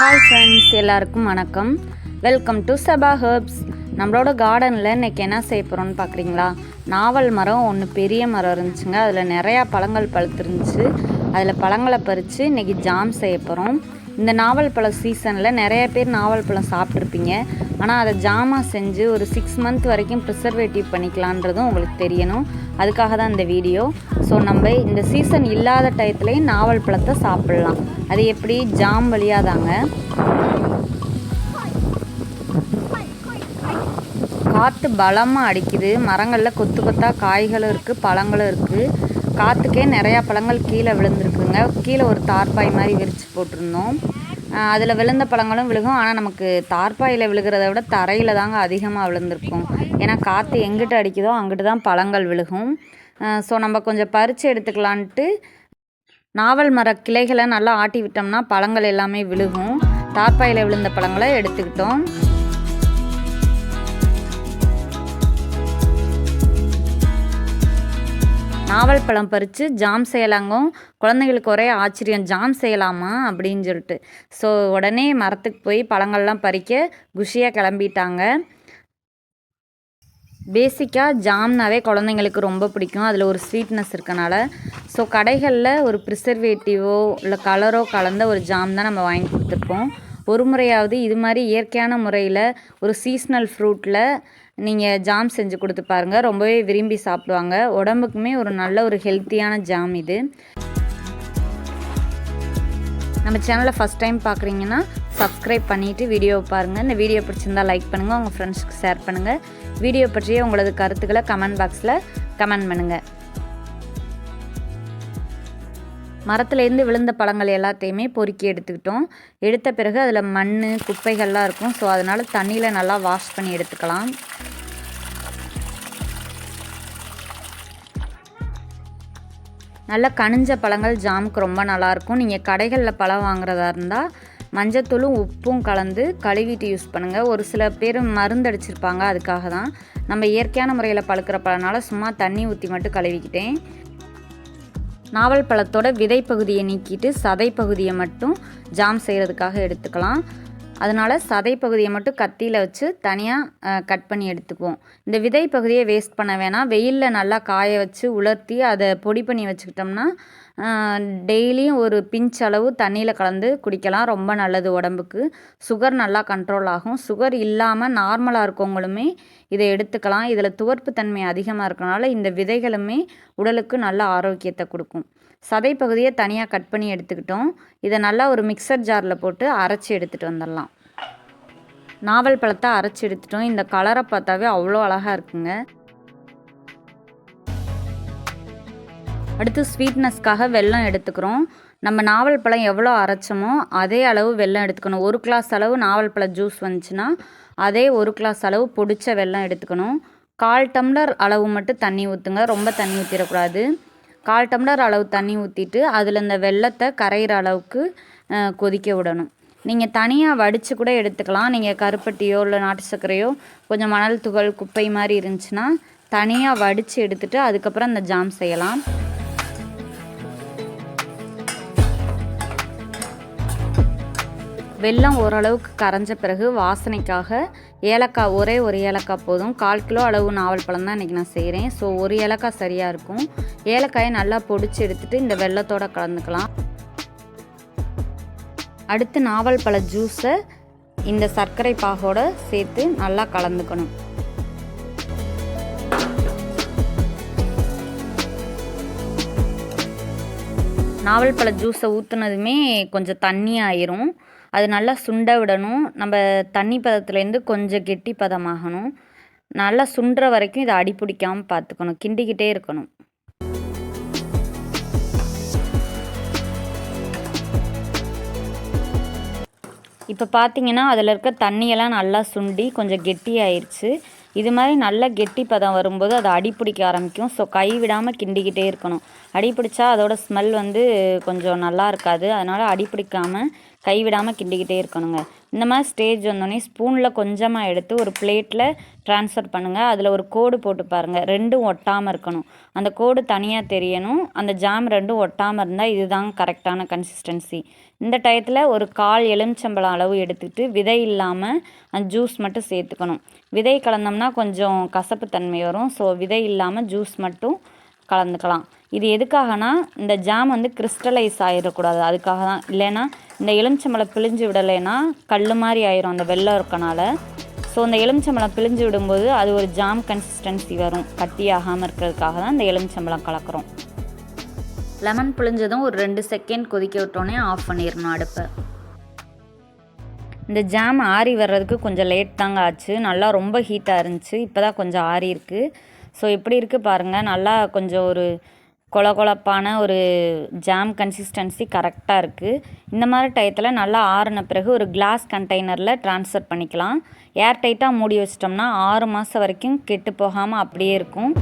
Hi friends எல்லாருக்கும் வணக்கம். Welcome to Sabha herbs நம்மளோட கார்டனில் இன்றைக்கி என்ன செய்ய போகிறோம்னு பார்க்குறீங்களா நாவல் மரம் ஒன்று பெரிய மரம் இருந்துச்சுங்க. அதில் நிறையா பழங்கள் பழுத்துருந்துச்சு. அதில் பழங்களை பறித்து இன்றைக்கி ஜாம் செய்ய போகிறோம் இந்த நாவல் பழம் சீசனில் நிறைய பேர் நாவல் பழம் சாப்பிட்ருப்பீங்க ஆனால் அதை ஜாமாக செஞ்சு ஒரு சிக்ஸ் மந்த் வரைக்கும் ப்ரிசர்வேட்டிவ் பண்ணிக்கலான்றதும் உங்களுக்கு தெரியணும். அதுக்காக தான் இந்த வீடியோ. ஸோ நம்ம இந்த சீசன் இல்லாத டயத்துலேயும் நாவல் பழத்தை சாப்பிட்லாம். அது எப்படி? ஜாம் வழியாக தாங்க காற்று பலமாக அடிக்குது. மரங்களில் கொத்து கொத்தாக காய்களும் இருக்குது பழங்களும் இருக்குது காற்றுக்கே நிறையா பழங்கள் கீழே விழுந்திருக்குங்க. கீழே ஒரு தார்பாய் மாதிரி விரித்து போட்டிருந்தோம். அதில் விழுந்த பழங்களும் விழுகும். ஆனால் நமக்கு தார்பாயில் விழுகிறத விட தரையில் தாங்க அதிகமாக விழுந்திருக்கும். ஏன்னா காற்று எங்கிட்ட அடிக்குதோ அங்கிட்டு தான் பழங்கள் விழுகும். ஸோ நம்ம கொஞ்சம் பறித்து எடுத்துக்கலான்ட்டு நாவல் மர கிளைகளை நல்லா ஆட்டி விட்டோம்னா பழங்கள் எல்லாமே விழுகும். தார்பாயில் விழுந்த பழங்களை எடுத்துக்கிட்டோம். நாவல் பழம் பறித்து ஜாம் செய்யலாங்க குழந்தைங்களுக்கு ஒரே ஆச்சரியம் ஜாம் செய்யலாமா? அப்படின்னு சொல்லிட்டு. ஸோ உடனே மரத்துக்கு போய் பழங்கள்லாம் பறிக்க குஷியாக கிளம்பிட்டாங்க. பேசிக்காக ஜாம்னாவே குழந்தைங்களுக்கு ரொம்ப பிடிக்கும். அதில் ஒரு ஸ்வீட்னஸ் இருக்கனால. ஸோ கடைகளில் ஒரு ப்ரிசர்வேட்டிவோ இல்லை கலரோ கலந்த ஒரு ஜாம் தான் நம்ம வாங்கி கொடுத்துருப்போம். ஒரு முறையாவது இது மாதிரி இயற்கையான முறையில் ஒரு சீஸ்னல் ஃப்ரூட்டில் நீங்கள் ஜாம் செஞ்சு கொடுத்து பாருங்கள் ரொம்பவே விரும்பி சாப்பிடுவாங்க. உடம்புக்குமே ஒரு நல்ல ஒரு ஹெல்த்தியான ஜாம் இது. நம்ம சேனலை ஃபஸ்ட் டைம் பார்க்குறீங்கன்னா சப்ஸ்கிரைப் பண்ணிவிட்டு வீடியோவை பாருங்கள் இந்த வீடியோ பிடிச்சிருந்தா லைக் பண்ணுங்கள் உங்கள் ஃப்ரெண்ட்ஸ்க்கு ஷேர் பண்ணுங்கள் வீடியோ பற்றிய உங்களது கருத்துக்களை கமெண்ட் பாக்ஸில் கமெண்ட் பண்ணுங்கள் மரத்துலேருந்து விழுந்த பழங்கள் எல்லாத்தையுமே பொறுக்கி எடுத்துக்கிட்டோம். எடுத்த பிறகு அதில் மண் குப்பைகள்லாம் இருக்கும். ஸோ அதனால் தண்ணியில் நல்லா வாஷ் பண்ணி எடுத்துக்கலாம். நல்ல கனிஞ்ச பழங்கள் ஜாமுக்கு ரொம்ப நல்லாயிருக்கும். நீங்கள் கடைகளில் பழம் வாங்குறதா இருந்தால் மஞ்சத்தூளும் உப்பும் கலந்து கழுவிட்டு யூஸ் பண்ணுங்கள் ஒரு சில பேர் மருந்து அடிச்சிருப்பாங்க அதுக்காக தான். நம்ம இயற்கையான முறையில் பழுக்கிற பழனால சும்மா தண்ணி ஊற்றி மட்டும் கழுவிக்கிட்டேன். நாவல் பழத்தோட விதை பகுதியை நீக்கிட்டு சதை பகுதியை மட்டும் ஜாம் செய்கிறதுக்காக எடுத்துக்கலாம். அதனால் சதை பகுதியை மட்டும் கத்தியில் வச்சு தனியாக கட் பண்ணி எடுத்துக்குவோம். இந்த விதை பகுதியை வேஸ்ட் பண்ண வேணாம். வெயிலில் நல்லா காய வச்சு உலர்த்தி அதை பொடி பண்ணி வச்சுக்கிட்டோம்னா டெய்லியும் ஒரு பிஞ்ச் அளவு தண்ணியில் கலந்து குடிக்கலாம். ரொம்ப நல்லது உடம்புக்கு. சுகர் நல்லா கண்ட்ரோல் ஆகும். சுகர் இல்லாமல் நார்மலாக இருக்கவங்களுமே இதை எடுத்துக்கலாம். இதில் துவர்ப்பு தன்மை அதிகமாக இருக்கனால இந்த விதைகளுமே உடலுக்கு நல்ல ஆரோக்கியத்தை கொடுக்கும். சதை பகுதியை தனியாக கட் பண்ணி எடுத்துக்கிட்டோம். இதை நல்லா ஒரு மிக்சர் ஜாரில் போட்டு அரைச்சி எடுத்துகிட்டு வந்துடலாம். நாவல் பழத்தை அரைச்சி எடுத்துட்டோம். இந்த கலரை பார்த்தாவே அவ்வளோ அழகாக இருக்குங்க. அடுத்து ஸ்வீட்னஸ்க்காக வெல்லம் எடுத்துக்கிறோம். நம்ம நாவல் பழம் எவ்வளோ அரைச்சோமோ அதே அளவு வெல்லம் எடுத்துக்கணும். ஒரு கிளாஸ் அளவு நாவல் பழ ஜூஸ் வந்துச்சுன்னா அதே ஒரு கிளாஸ் அளவு பொடிச்ச வெல்லம் எடுத்துக்கணும். கால் டம்ளர் அளவு மட்டும் தண்ணி ஊற்றுங்க ரொம்ப தண்ணி ஊற்றிடக்கூடாது கால் டம்ளர் அளவு தண்ணி ஊற்றிட்டு அதில் இந்த வெள்ளத்தை கரையிற அளவுக்கு கொதிக்க விடணும். நீங்கள் தனியாக வடித்து கூட எடுத்துக்கலாம். நீங்கள் கருப்பட்டியோ இல்லை நாட்டு சர்க்கரையோ கொஞ்சம் மணல் துகள் குப்பை மாதிரி இருந்துச்சுன்னா தனியாக வடித்து எடுத்துகிட்டு அதுக்கப்புறம் அந்த ஜாம் செய்யலாம். வெல்லம் ஓரளவுக்கு கரைஞ்ச பிறகு வாசனைக்காக ஏலக்காய் ஒரே ஒரு ஏலக்காய் போதும். கால் கிலோ அளவு நாவல் பழம் தான் இன்றைக்கி நான் செய்கிறேன் ஸோ ஒரு ஏலக்காய் சரியாக இருக்கும். ஏலக்காயை நல்லா பொடிச்சு எடுத்துகிட்டு இந்த வெள்ளத்தோடு கலந்துக்கலாம். அடுத்து நாவல் பழ ஜூஸை இந்த சர்க்கரை பாகோடு சேர்த்து நல்லா கலந்துக்கணும். நாவல் பழ ஜூஸை ஊற்றுனதுமே கொஞ்சம் தண்ணி ஆயிரும் அது நல்லா சுண்ட விடணும். நம்ம தண்ணி பதத்துலேருந்து கொஞ்சம் கெட்டி பதமாகணும். நல்லா சுண்டுற வரைக்கும் இதை அடி பிடிக்காமல் பார்த்துக்கணும். கிண்டிக்கிட்டே இருக்கணும். இப்போ பார்த்தீங்கன்னா அதில் இருக்க தண்ணியெல்லாம் நல்லா சுண்டி கொஞ்சம் கெட்டி ஆயிடுச்சு இது மாதிரி நல்லா கெட்டி பதம் வரும்போது அதை அடி பிடிக்க ஆரம்பிக்கும். ஸோ கை விடாமல் கிண்டிக்கிட்டே இருக்கணும். அடி பிடிச்சா அதோட ஸ்மெல் வந்து கொஞ்சம் நல்லா இருக்காது. அதனால் அடி பிடிக்காமல் கைவிடாமல் கிண்டிக்கிட்டே இருக்கணுங்க. இந்த மாதிரி ஸ்டேஜ் வந்தோடனே ஸ்பூனில் கொஞ்சமாக எடுத்து ஒரு பிளேட்டில் ட்ரான்ஸ்ஃபர் பண்ணுங்கள் அதில் ஒரு கோடு போட்டு பாருங்கள் ரெண்டும் ஒட்டாமல் இருக்கணும். அந்த கோடு தனியாக தெரியணும். அந்த ஜாம் ரெண்டும் ஒட்டாமல் இருந்தால் இதுதான் கரெக்டான கன்சிஸ்டன்சி இந்த டயத்தில் ஒரு கால் எலுமிச்சம்பழம் அளவு எடுத்துக்கிட்டு விதை இல்லாமல் அந்த ஜூஸ் மட்டும் சேர்த்துக்கணும். விதை கலந்தோம்னா கொஞ்சம் கசப்பு தன்மை வரும். ஸோ விதை இல்லாமல் ஜூஸ் மட்டும் கலந்துக்கலாம். இது எதுக்காகனா இந்த ஜாம் வந்து கிறிஸ்டலைஸ் ஆகிடக்கூடாது அதுக்காக தான் இல்லைன்னா இந்த எலுமிச்சம்பழம் பிழிஞ்சு விடலைன்னா கல் மாதிரி ஆயிரும் அந்த வெள்ளம் இருக்கனால. ஸோ இந்த எலுமிச்சம்பழம் பிழிஞ்சு விடும்போது அது ஒரு ஜாம் கன்சிஸ்டன்சி வரும். கட்டி ஆகாமல் இருக்கிறதுக்காக தான் இந்த எலுமிச்சம்பழம் கலக்கிறோம். லெமன் பிழிஞ்சதும் ஒரு ரெண்டு செகண்ட் கொதிக்க விட்டோன்னே ஆஃப் பண்ணிடணும் அடுப்பை. இந்த ஜாம் ஆறி வர்றதுக்கு கொஞ்சம் லேட் தாங்க ஆச்சு. நல்லா ரொம்ப ஹீட்டாக இருந்துச்சு. இப்போ தான் கொஞ்சம் ஆறி இருக்குது ஸோ எப்படி இருக்குது பாருங்கள் நல்லா கொஞ்சம் ஒரு கொல கொலப்பான ஒரு ஜாம் கன்சிஸ்டன்சி கரெக்டாக இருக்குது இந்த மாதிரி டயத்தில் நல்லா ஆறுன பிறகு ஒரு கிளாஸ் கண்டெய்னரில் ட்ரான்ஸ்ஃபர் பண்ணிக்கலாம். ஏர் டைட்டாக மூடி வச்சிட்டோம்னா ஆறு மாதம் வரைக்கும் கெட்டு போகாமல் அப்படியே இருக்கும்.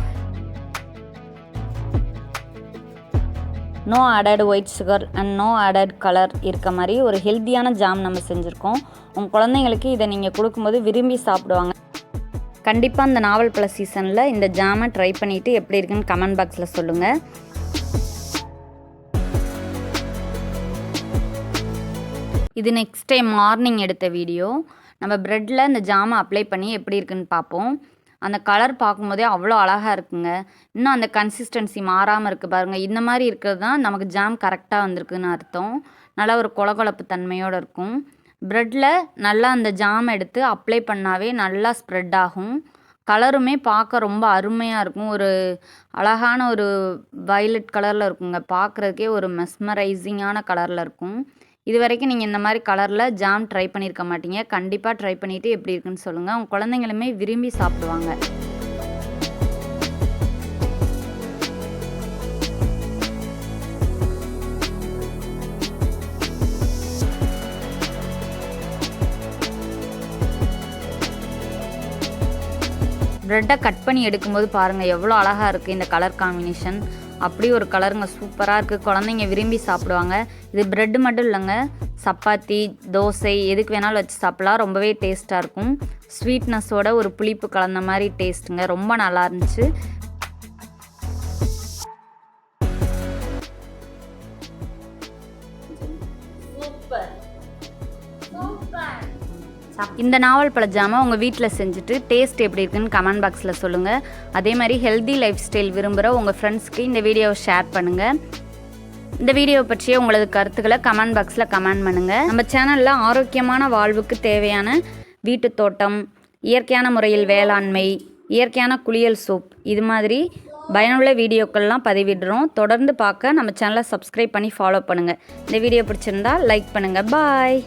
No added white sugar and no added colour இருக்க மாதிரி ஒரு ஹெல்த்தியான ஜாம் நம்ம செஞ்சுருக்கோம். உங்கள் குழந்தைங்களுக்கு இதை நீங்கள் கொடுக்கும்போது விரும்பி சாப்பிடுவாங்க. கண்டிப்பாக இந்த நாவல் பழ சீசனில் இந்த ஜாமை ட்ரை பண்ணிவிட்டு எப்படி இருக்குன்னு கமெண்ட் பாக்ஸில் சொல்லுங்கள் இது நெக்ஸ்ட் டைம் மார்னிங் எடுத்த வீடியோ நம்ம ப்ரெட்டில் இந்த ஜாமை அப்ளை பண்ணி எப்படி இருக்குன்னு பார்ப்போம். அந்த கலர் பார்க்கும்போதே அவ்வளோ அழகாக இருக்குங்க. இன்னும் அந்த கன்சிஸ்டன்சி மாறாமல் இருக்குது பாருங்கள் இந்த மாதிரி இருக்கிறது தான் நமக்கு ஜாம் கரெக்டாக வந்திருக்குன்னு அர்த்தம். நல்லா ஒரு கொலகொலப்பு தன்மையோடு இருக்கும். ப்ரெட்டில் நல்லா அந்த ஜாம் எடுத்து அப்ளை பண்ணாவே நல்லா ஸ்ப்ரெட் ஆகும். கலருமே பார்க்க ரொம்ப அருமையாக இருக்கும். ஒரு அழகான ஒரு வயலட் கலரில் இருக்குங்க. பார்க்குறதுக்கே ஒரு மெஸ்மரைசிங்கான கலரில் இருக்கும். இது வரைக்கும் நீங்கள் இந்த மாதிரி கலரில் ஜாம் ட்ரை பண்ணியிருக்க மாட்டீங்க. கண்டிப்பாக ட்ரை பண்ணிவிட்டு எப்படி இருக்குன்னு சொல்லுங்கள் உங்கள் குழந்தைங்களுமே விரும்பி சாப்பிடுவாங்க. ப்ரெட்டை கட் பண்ணி எடுக்கும்போது பாருங்கள் எவ்வளோ அழகாக இருக்குது இந்த கலர் காம்பினேஷன் அப்படி ஒரு கலருங்க சூப்பராக இருக்குது குழந்தைங்க விரும்பி சாப்பிடுவாங்க. இது ப்ரெட்டு மட்டும் இல்லைங்க. சப்பாத்தி தோசை எதுக்கு வேணாலும் வச்சு சாப்பிட்லாம். ரொம்பவே டேஸ்ட்டாக இருக்கும். ஸ்வீட்னஸோட ஒரு புளிப்பு கலந்த மாதிரி டேஸ்ட்டுங்க ரொம்ப நல்லா இருந்துச்சு. இந்த நாவல் பழ ஜாமை உங்கள் வீட்டில் செஞ்சுட்டு டேஸ்ட் எப்படி இருக்குன்னு கமெண்ட் பாக்ஸில் சொல்லுங்கள் அதே மாதிரி ஹெல்தி லைஃப் ஸ்டைல் விரும்புகிற உங்கள் ஃப்ரெண்ட்ஸ்க்கு இந்த வீடியோவை ஷேர் பண்ணுங்கள் இந்த வீடியோ பற்றிய உங்களது கருத்துக்களை கமெண்ட் பாக்ஸில் கமெண்ட் பண்ணுங்கள் நம்ம சேனலில் ஆரோக்கியமான வாழ்வுக்கு தேவையான வீட்டு தோட்டம் இயற்கையான முறையில் வேளாண்மை இயற்கையான குளியல் சூப் இது மாதிரி பயனுள்ள வீடியோக்கள்லாம் பதிவிடுறோம். தொடர்ந்து பார்க்க நம்ம சேனலை சப்ஸ்கிரைப் பண்ணி ஃபாலோ பண்ணுங்கள் இந்த வீடியோ பிடிச்சிருந்தா லைக் பண்ணுங்கள் பாய்